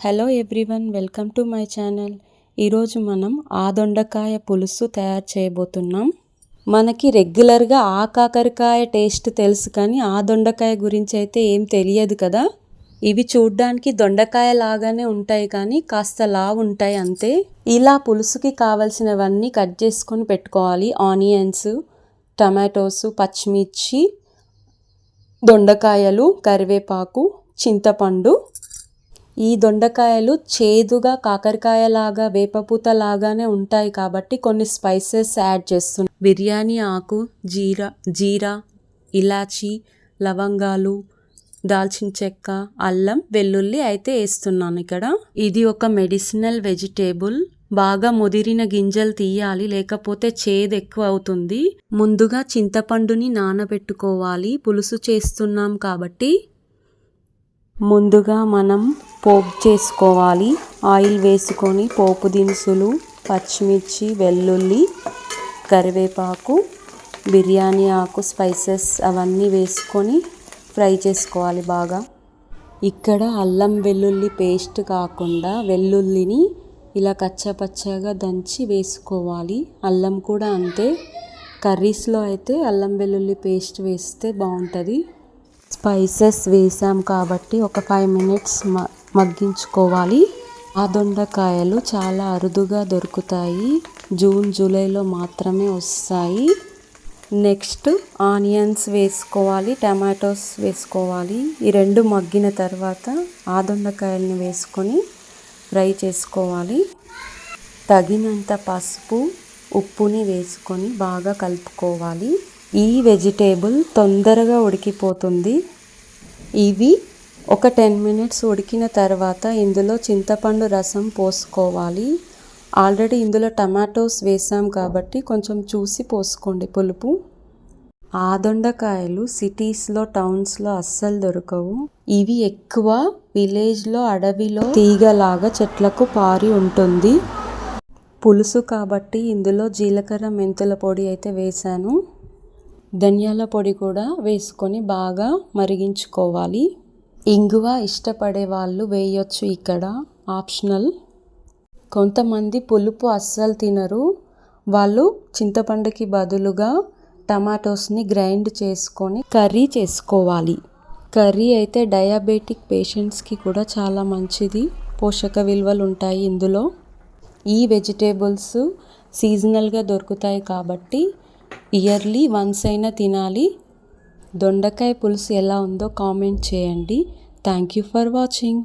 Hello everyone welcome to my channel. ఈరోజు మనం ఆ దొండకాయ పులుసు తయారు చేయబోతున్నాం. మనకి రెగ్యులర్గా ఆ కాకరకాయ టేస్ట్ తెలుసు కానీ ఆ దొండకాయ గురించి అయితే ఏం తెలియదు కదా. ఇవి చూడ్డానికి దొండకాయ లాగానే ఉంటాయి కానీ కాస్త లావు ఉంటాయి అంతే. ఇలా పులుసుకి కావలసినవన్నీ కట్ చేసుకొని పెట్టుకోవాలి. ఆనియన్స్ టమాటోస్ పచ్చిమిర్చి దొండకాయలు కరివేపాకు చింతపండు ఈ దొండకాయలు చేదుగా కాకరకాయలాగా వేపపూత లాగానే ఉంటాయి కాబట్టి కొన్ని స్పైసెస్ యాడ్ చేస్తున్నాం. బిర్యానీ ఆకు జీరా జీరా ఇలాచీ లవంగాలు దాల్చిన చెక్క అల్లం వెల్లుల్లి అయితే వేస్తున్నాను ఇక్కడ. ఇది ఒక మెడిసినల్ వెజిటేబుల్. బాగా ముదిరిన గింజలు తీయాలి లేకపోతే చేదు ఎక్కువ అవుతుంది. ముందుగా చింతపండుని నానబెట్టుకోవాలి. పులుసు చేస్తున్నాం కాబట్టి ముందుగా మనం పోపు చేసుకోవాలి. ఆయిల్ వేసుకొని పోపు దినుసులు పచ్చిమిర్చి వెల్లుల్లి కరివేపాకు బిర్యానీ ఆకు స్పైసెస్ అవన్నీ వేసుకొని ఫ్రై చేసుకోవాలి బాగా. ఇక్కడ అల్లం వెల్లుల్లి పేస్ట్ కాకుండా వెల్లుల్లిని ఇలా కచ్చపచ్చగా దంచి వేసుకోవాలి. అల్లం కూడా అంతే. కర్రీస్లో అయితే అల్లం వెల్లుల్లి పేస్ట్ వేస్తే బాగుంటుంది. స్పైసెస్ వేసాం కాబట్టి ఒక ఫైవ్ మినిట్స్ మగ్గించుకోవాలి. ఆ దొండకాయలు చాలా అరుదుగా దొరుకుతాయి. జూన్ జూలైలో మాత్రమే వస్తాయి. నెక్స్ట్ ఆనియన్స్ వేసుకోవాలి టమాటోస్ వేసుకోవాలి. ఈ రెండు మగ్గిన తర్వాత ఆ దొండకాయలని వేసుకొని ఫ్రై చేసుకోవాలి. తగినంత పసుపు ఉప్పుని వేసుకొని బాగా కలుపుకోవాలి. ఈ వెజిటేబుల్ తొందరగా ఉడికిపోతుంది. ఇవి ఒక టెన్ మినిట్స్ ఉడికిన తర్వాత ఇందులో చింతపండు రసం పోసుకోవాలి. ఆల్రెడీ ఇందులో టమాటోస్ వేసాం కాబట్టి కొంచెం చూసి పోసుకోండి పులుపు. ఆదొండకాయలు సిటీస్లో టౌన్స్లో అస్సలు దొరకవు. ఇవి ఎక్కువ విలేజ్లో అడవిలో తీగలాగా చెట్లకు పారి ఉంటుంది. పులుసు కాబట్టి ఇందులో జీలకర్ర మెంతుల పొడి అయితే వేశాను ధనియాల పొడి కూడా వేసుకొని బాగా మరిగించుకోవాలి. ఇంగువ ఇష్టపడే వాళ్ళు వేయొచ్చు ఇక్కడ. ఆప్షనల్. కొంతమంది పులుపు అస్సలు తినరు. వాళ్ళు చింతపండుకి బదులుగా టమాటోస్ని గ్రైండ్ చేసుకొని కర్రీ చేసుకోవాలి. కర్రీ అయితే డయాబెటిక్ పేషెంట్స్కి కూడా చాలా మంచిది. పోషక విలువలు ఉంటాయి ఇందులో. ఈ వెజిటేబుల్స్ సీజనల్గా దొరుకుతాయి కాబట్టి ఇయర్లీ వన్స్ అయినా తినాలి. దొండకాయ పులుసు ఎలా ఉందో కామెంట్ చేయండి. Thank you for watching.